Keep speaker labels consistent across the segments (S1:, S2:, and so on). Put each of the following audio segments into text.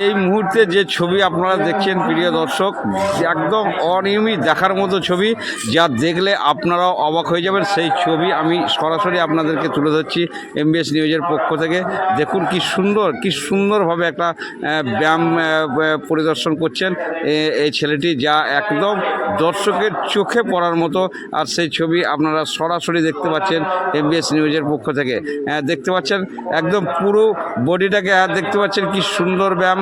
S1: এই মুহূর্তে যে ছবি আপনারা দেখছেন প্রিয় দর্শক একদম অনিয়মিত দেখার মতো ছবি যা দেখলে আপনারাও অবাক হয়ে যাবেন। সেই ছবি আমি সরাসরি আপনাদেরকে তুলে ধরছি এমবিএস নিউজের পক্ষ থেকে। দেখুন কি সুন্দর কি সুন্দরভাবে একটা ব্যায়াম পরিদর্শন করছেন এই ছেলেটি যা একদম দর্শকের চোখে পড়ার মতো। আর সেই ছবি আপনারা সরাসরি দেখতে পাচ্ছেন এমবিএস নিউজের পক্ষ থেকে। আহ, দেখতে পাচ্ছেন একদম পুরো বডিটাকে দেখতে পাচ্ছেন কি সুন্দর ব্যায়াম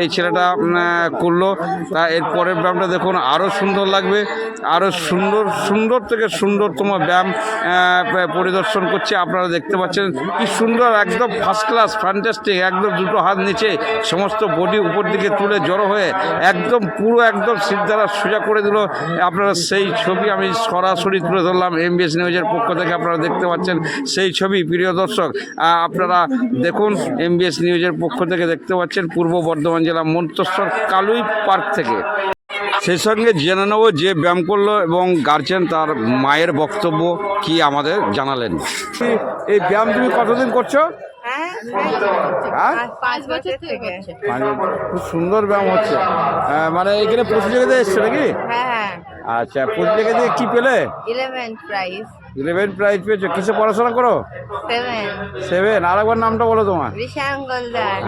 S1: এই ছেলেটা করল। তা এর পরের ব্যায়ামটা দেখুন আরও সুন্দর লাগবে। আরও সুন্দর সুন্দর থেকে সুন্দরতম ব্যায়াম পরিদর্শন করছে। আপনারা দেখতে পাচ্ছেন কি সুন্দর, একদম ফার্স্ট ক্লাস ফ্যান্টাস্টিক একদম দুটো হাত নিচে সমস্ত বডি উপর দিকে তুলে জড়ো হয়ে একদম পুরো একদম সিদ্ধারা সোজা করে দিল। আপনারা সেই ছবি আমি সরাসরি তুলে ধরলাম এমবিএস নিউজের পক্ষ থেকে, আপনারা দেখতে পাচ্ছেন সেই ছবি, প্রিয় দর্শক। আপনারা দেখুন এমবিএস নিউজের পক্ষ থেকে দেখতে পাচ্ছেন, পূর্ব বর্ধমান জেলা মন্তেশ্বর কালুই পার্ক থেকে। সেই সঙ্গে জেনে নেব যে ব্যায়াম করল এবং গার্জেন তার মায়ের বক্তব্য কি আমাদের জানালেন। এই ব্যায়াম তুমি কতদিন করছ?
S2: হ্যাঁ
S1: হ্যাঁ?
S2: পাঁচ বছর থেকে।
S1: খুব সুন্দর ব্যায়াম হচ্ছে। মানে এখানে প্রতিযোগিতা এসছে নাকি?
S2: হ্যাঁ হ্যাঁ
S1: আচ্ছা প্রতিযোগিতায় কি পেলে?
S2: ইলেভেন প্রাইজ
S1: ইলেভেন প্রাইজ পেয়েছ। কিসে পড়াশোনা করো?
S2: সেভেন
S1: সেভেন আর একবার নামটা বলো তোমার।
S2: ঋষাঙ্গলদার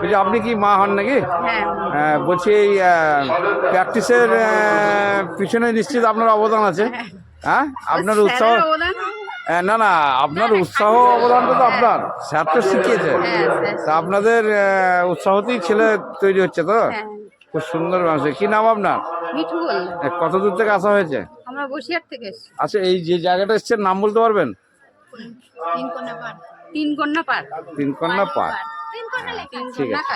S1: বলছি আপনি কি মা হন নাকি?
S2: হ্যাঁ।
S1: বলছি এই প্র্যাকটিসের পিছনে নিশ্চিত আপনার অবদান আছে। হ্যাঁ। আপনার উৎসাহ
S2: স্যারের
S1: না না আপনার উৎসাহ অবদানটা তো আপনার। স্যার তো শিখিয়েছে।
S2: হ্যাঁ,
S1: তা আপনাদের উৎসাহতেই ছেলে তৈরি হচ্ছে তো?
S2: হ্যাঁ।
S1: খুব সুন্দর মানুষ কি নাম আপনার?
S2: মিঠু
S1: কত দূর থেকে আসা হয়েছে?
S2: আমরা বসিরহাট থেকে এসেছি।
S1: আচ্ছা এই যে জায়গাটা এসছেন নাম বলতে পারবেন?
S2: তিন কন্যা পার তিন কন্যা পার
S1: পার্ক
S2: তিন কন্যা লেখা
S1: ঠিক আছে।